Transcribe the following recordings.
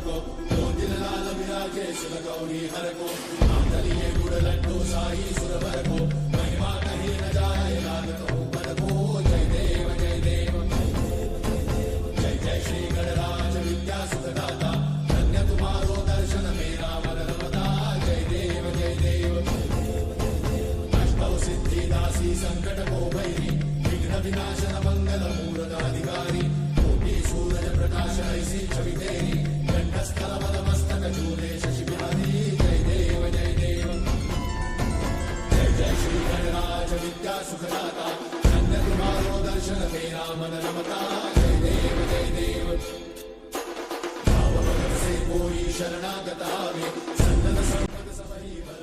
ಹರಕೋ ಮೋದಿಲಾಲ ವಿರಾಜೇಶ್ವರ ಗೌರಿ ಹರಕೋ ಮಾತಲಿಯೇ ಗುಡಲಟ್ಟು ಸಾಯಿ ಸುರ ಬರಕೋ ಮಹಿಮಾ ಕಹಿ ನಜಾಯ ಲಾಗತೋ ಬರಕೋ ಜಯ ದೇವ ಜಯ ದೇವ ಜಯ ಜಯ ಶ್ರೀ ಗಣರಾಜ ವಿದ್ಯಾ ಸುಖದಾತ ಧನ್ಯ ತುಮಾರೋ ದರ್ಶನ ಮೇರಾ ವರದವತಾ ಜಯ ದೇವ ಜಯ ದೇವ ಅಷ್ಟೌ ಸಿದ್ಧಿ ದಾಸಿ ಸಂಕಟ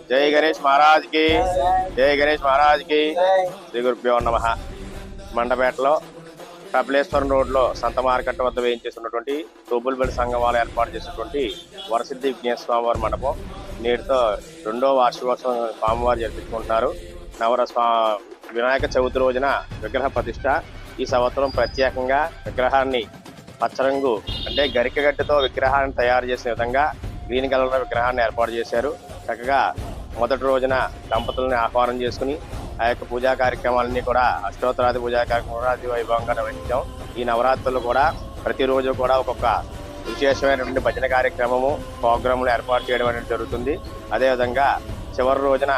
జై గణేష్ మహారాజ్కి జై గణేష్ మహారాజ్కి శ్రీ గురుభ్యో నమ. మండపేటలో కపిలేశ్వరం రోడ్లో సంత మార్కెట్ వద్ద వేయించేసినటువంటి తోబుల్బెల్ సంఘం వాళ్ళు ఏర్పాటు చేసినటువంటి వరసిద్ధి విఘ్నేశ్వర మండపం. నేటితో రెండో వార్షికోత్సవం స్వామివారు జరిపించుకుంటున్నారు. నవర స్వా వినాయక చవితి రోజున విగ్రహ ప్రతిష్ట ఈ సంవత్సరం ప్రత్యేకంగా విగ్రహాన్ని పచ్చరంగు అంటే గరిక గడ్డతో విగ్రహాన్ని తయారు చేసిన విధంగా గ్రీన్ కలర్ విగ్రహాన్ని ఏర్పాటు చేశారు. చక్కగా మొదటి రోజున దంపతులను ఆహ్వానం చేసుకుని ఆ యొక్క పూజా కార్యక్రమాలన్నీ కూడా అష్టోత్తరాది పూజా కార్యక్రమాలు అతి వైభవంగా నిర్వహించాం. ఈ నవరాత్రులు కూడా ప్రతిరోజు కూడా ఒక్కొక్క విశేషమైనటువంటి భజన కార్యక్రమము ప్రోగ్రాములు ఏర్పాటు చేయడం అనేది జరుగుతుంది. అదేవిధంగా చివరి రోజున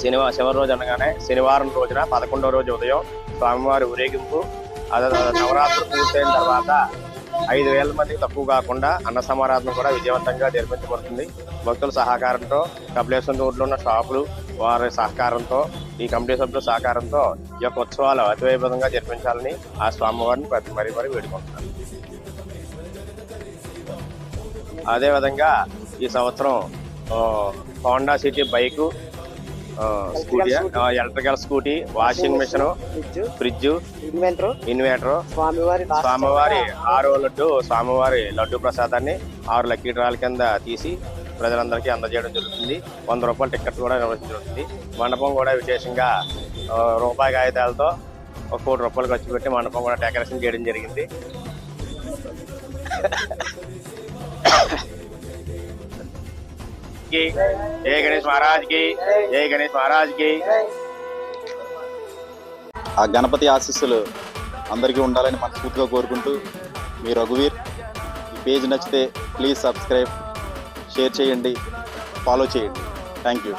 శనివారం చివరి రోజు అనగానే శనివారం రోజున పదకొండవ రోజు ఉదయం స్వామివారి ఊరేగింపు అదే నవరాత్రి పూర్తయిన తర్వాత ఐదు వేల మందికి తక్కువ కాకుండా అన్న సమారాధన కూడా విజయవంతంగా నిర్మించబడుతుంది భక్తుల సహకారంతో కపిలేశ్వరం రోడ్లో ఉన్న షాపులు వారి సహకారంతో ఈ కమిటీ సభ్యుల సహకారంతో ఈ యొక్క ఉత్సవాలు అతివైభవంగా జరిపించాలని ఆ స్వామివారిని ప్రతి మరీ మరీ వేడుకుంటున్నాను. అదేవిధంగా ఈ సంవత్సరం Honda city bike scooty electrical scooty washing machine fridge inventor inverter స్వామివారి స్వామివారి ఆరో లడ్డు స్వామివారి లడ్డు ప్రసాదాన్ని ఆరు లక్కీ డ్రాల కింద తీసి ప్రజలందరికీ అందజేయడం జరుగుతుంది. వంద రూపాయల టికెట్ కూడా నిర్వహించడం జరుగుతుంది మండపం కూడా విశేషంగా రూపాయి కాగితాలతో ఒక కోటి రూపాయలు ఖర్చు పెట్టి మండపం కూడా డెకరేషన్ చేయడం జరిగింది. की। जय गणेश महाराज की। जय గణేష్ महाराज की। ఆ గణపతి ఆశీస్సులు అందరికీ ఉండాలని మనస్ఫూర్తిగా కోరుకుంటూ మీ రఘువీర్ ఈ పేజ్ నచ్చితే ప్లీజ్ సబ్స్క్రైబ్ షేర్ చేయండి ఫాలో చేయండి. Thank you